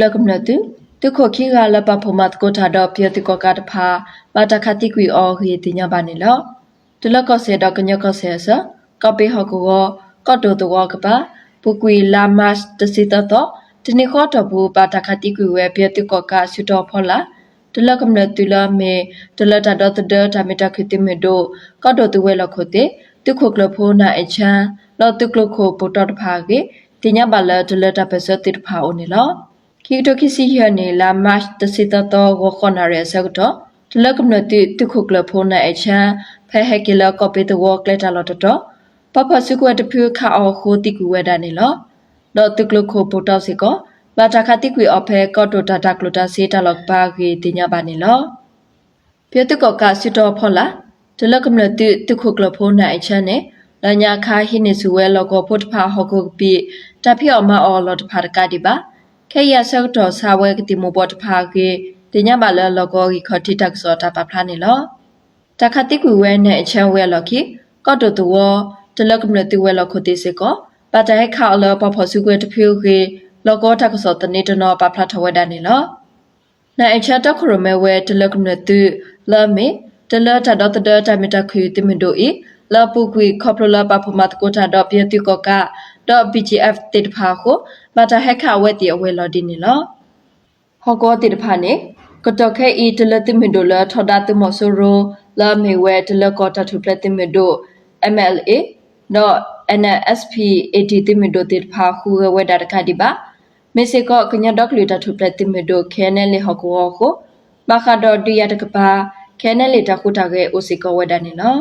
လကမနတုတုခခိကလပဖမတ်ကိုထာတော့ပြတိကကတဖာပါတခတိကွေအော်ခေတင်ညာပါနေလောတုလကဆေတော့ကညကဆေဆကပေဟကောကတောတော့ကပါပုကွေလာမတ်တစီတတော့တနိခောတော့ဘူးပါတခတိကွေဝဲပြတိကကဆွတော့ဖောလာတလကမနတုလမေတလတတော့တဒတမီတခိတိမေဒိုကတောတဝဲလခိုတေတုခကလဖိုနာအချမ်းလောတုကလခိုပတောတဖာကေတင်ညာပါလတလတပစတိတဖာအိုနေလော ki to ki si hya ne la mas de si ta to go khona re sa to de la kum na ti tu khu kla pho na e chan phe he ki la copy the work letter lo to to pa pa su ko de phu kha o kho ti ku we da ne lo lo tu klo kho po to si ko ba ta kha ti ku o phe ko to ta ta klo ta si ta lo pa ki ti nya ba ne lo pye tu ko ka si to pho la de la kum na ti tu khu kla pho na e chan ne la nya kha hi ne su we lo ko pho ta pha ho ko pi ta phi o ma o lo ta pha ka di ba ခေယဆောက်တော် စာဝဲကတိမဘောတဖာကေတင်ညပါလလောကောဂီခတိတက်စောတာပဖလာနေလောတခတိကွေဝဲနဲ့အချမ်းဝဲလောခိကော့တော်တောတလကမနတိဝဲလောခတိစေကောပတဟခါလောပဖဆုကွေတဖြူကေလောကောတက်စောတနေတနောပဖလာထဝဲဒနေလောနိုင်အချတခရမဲဝဲတလကမနတိလာမေတလတဒတဒတမတခွေတိမင်တို့ဤလာပုကွေခေါပလလပဖမတ်ကိုတာတော့ပြတိကောကတော့ BGF တေတဖာကိုဘာတာဟက်ခဝဲတီအဝဲလော်ဒီနီလောဟောကောတေတဖာနေကတော့ခဲဤတလတိမင်ဒိုလာထော်ဒါတမဆိုရိုလာမေဝဲတလကောတာထုပလက်တိမင်ဒို MLA တော့ NSP 80တိမင်ဒိုတေတဖာခုဝဲဒါတခါဒီပါမေစေကောကညဒေါကလူတာထုပလက်တိမင်ဒိုခဲနဲလေဟောကောကိုဘာခါတော့ဒီရတကပါခဲနဲလေတခုတာကဲအိုစီကောဝဲဒါနေလော